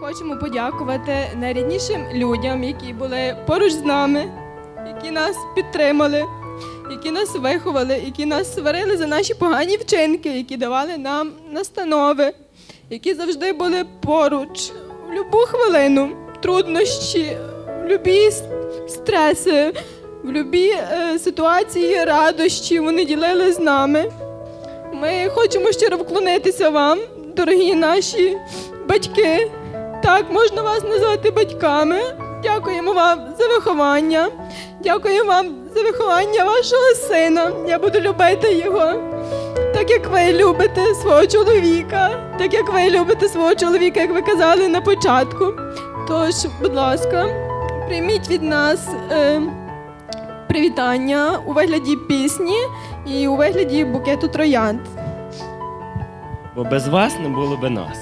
хочемо подякувати найріднішим людям, які були поруч з нами, які нас підтримали, які нас виховали, які нас сварили за наші погані вчинки, які давали нам настанови, які завжди були поруч в будь-яку хвилину, труднощі, в с- стреси, в будь-які е, ситуації, радощі вони ділили з нами. Ми хочемо щиро вклонитися вам, дорогі наші батьки. Так, можна вас назвати батьками. Дякуємо вам за виховання. Дякуємо вам за виховання вашого сина. Я буду любити його. Так як ви любите свого чоловіка, так як ви любите свого чоловіка, як ви казали на початку. Тож, будь ласка, прийміть від нас е, привітання у вигляді пісні і у вигляді букету троянд. бо без вас не було би нас.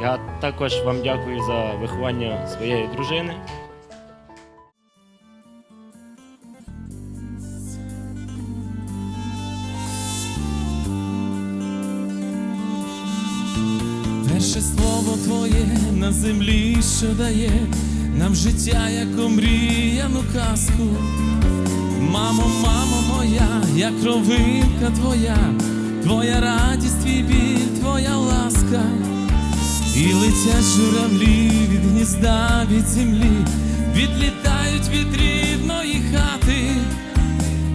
Я також вам дякую за виховання своєї дружини. Перше слово твоє на землі, що дає нам життя, як омріяну казку. Мамо, мамо моя, як кровинка твоя, твоя радість, твій біль, твоя ласка, і летять журавлі від гнізда, від землі, відлітають від рідної хати,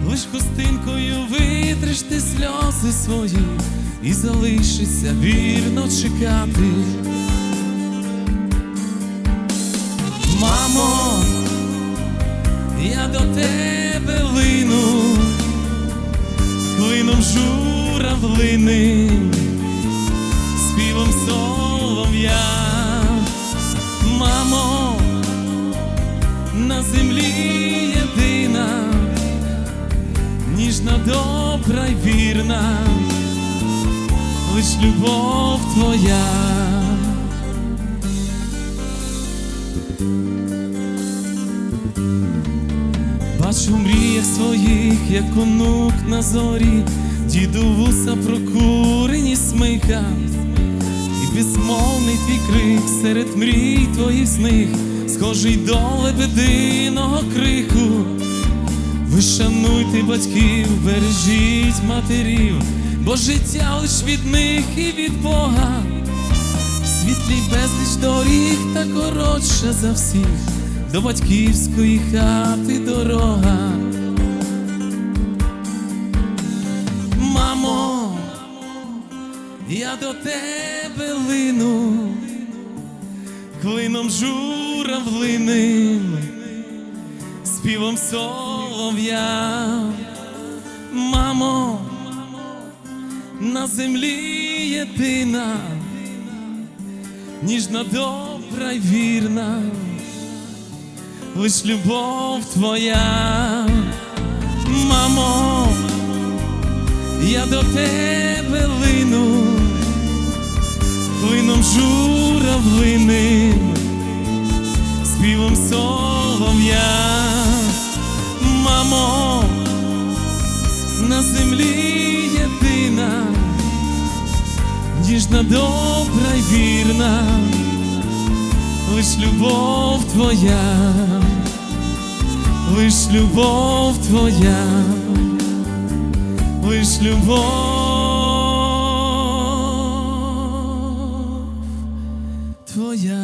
лиш хустинкою витриш ти сльози свої і залишишся вірно чекати. Мамо, я до тебе лину, клином журавлини, землі єдина, ніжна, добра й вірна, лиш любов твоя. Бачу в мріях своїх, як онук на зорі, діду вуса прокурені смиха, і безмовний твій крик серед мрій твоїх сних, схожий до лебединого крику. Ви шануйте батьків, бережіть матерів, бо життя лиш від них і від Бога. В світлі безліч доріг та коротша за всіх, до батьківської хати дорога. Мамо, я до тебе лину, клином журавлиним, співом солов'я. Мамо, на землі єдина, ніжна, добра й вірна, лиш любов твоя, мамо, я до тебе лину, клином журавлиним, на землі єдина, ніжна, добра й вірна, лиш любов твоя, лиш любов твоя, лиш любов твоя.